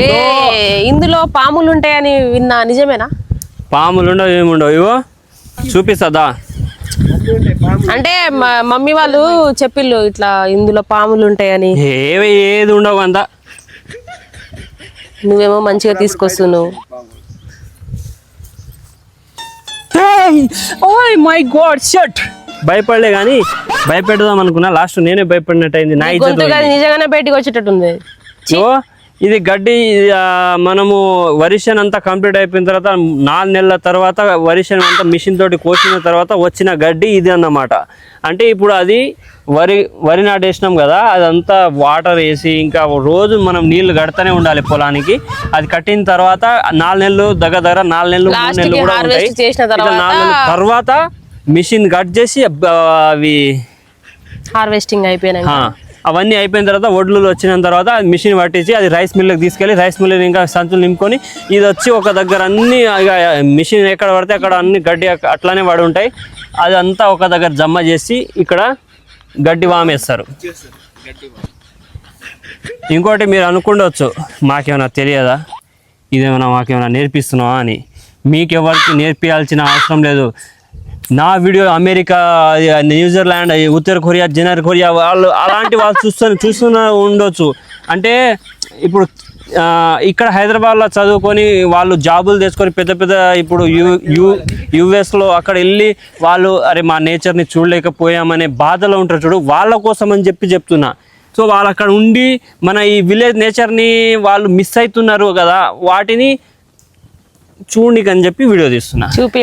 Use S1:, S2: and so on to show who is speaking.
S1: ఏ ఇందులో పాములు ఉంటాయని విన్నా నిజమేనా?
S2: పాములు ఉండవు ఏముండవు ఇవో చూపిస్తుందా?
S1: అంటే మ- మమ్మీ వాళ్ళు చెప్పిళ్ళు ఇట్లా ఇందులో పాములు ఉంటాయని
S2: ఏవి ఏది ఉండవు అంతా.
S1: నువ్వేమో మంచిగా తీసుకొస్తున్నావు.
S2: ఓయ్ మై గాడ్ షట్. భయపడలే కానీ భయపెడదాం అనుకున్నా. లాస్ట్ నేనే భయపడినట్టు అయింది నా
S1: నిజంగానే బయటికి వచ్చేటట్టుంది.
S2: ఓ ఇది గడ్డి మనము వరిషన్ అంతా కంప్లీట్ అయిపోయిన తర్వాత నాలుగు నెలల తర్వాత వరిషన్ అంతా మిషన్ తోటి కోసిన తర్వాత వచ్చిన గడ్డి ఇది అన్నమాట. అంటే ఇప్పుడు అది వరి వరి నాటేసినాం కదా అదంతా వాటర్ వేసి ఇంకా రోజు మనం నీళ్ళు కడతానే ఉండాలి పొలానికి. అది కట్టిన తర్వాత నాలుగు నెలలు దగ్గర దగ్గర నాలుగు నెలలు మూడు నెలలు కూడా ఉంటాయి. నాలుగు నెలల తర్వాత మిషన్ కట్ చేసి అవి
S1: హార్వెస్టింగ్ అయిపోయినాక
S2: ఆ, అవన్నీ అయిపోయిన తర్వాత వడ్లు వచ్చిన తర్వాత మిషన్ పట్టించి అది రైస్ మిల్లుకి తీసుకెళ్ళి రైస్ మిల్లు ఇంకా సంచులు నింపుకొని ఇది వచ్చి ఒక దగ్గర అన్ని మిషన్ ఎక్కడ పడితే అక్కడ అన్ని గడ్డి అట్లానే పడి ఉంటాయి. అది అంతా ఒక దగ్గర జమ చేసి ఇక్కడ గడ్డి వామేస్తారు ఇంకోటి మీరు అనుకుండవచ్చు మాకేమైనా తెలియదా? ఇదేమైనా మాకేమైనా నేర్పిస్తున్నావా అని. మీకెవరికి నేర్పించాల్సిన అవసరం లేదు. నా వీడియో అమెరికా న్యూజిలాండ్ ఉత్తర కొరియా జనర్ కొరియా వాళ్ళు అలాంటి వాళ్ళు చూస్తూ చూస్తున్న ఉండొచ్చు. అంటే ఇప్పుడు ఇక్కడ హైదరాబాద్లో చదువుకొని వాళ్ళు జాబులు తెచ్చుకొని పెద్ద పెద్ద ఇప్పుడు యు యూ యుఎస్లో అక్కడ వెళ్ళి వాళ్ళు అరే మా నేచర్ని చూడలేకపోయామనే బాధలో ఉంటారు చూడు వాళ్ళ కోసం అని చెప్పి చెప్తున్నా. సో వాళ్ళు అక్కడ ఉండి మన ఈ విలేజ్ నేచర్ని వాళ్ళు మిస్ అవుతున్నారు కదా వాటిని చూడనికి అని చెప్పి వీడియో తీస్తున్నా.
S1: చూపి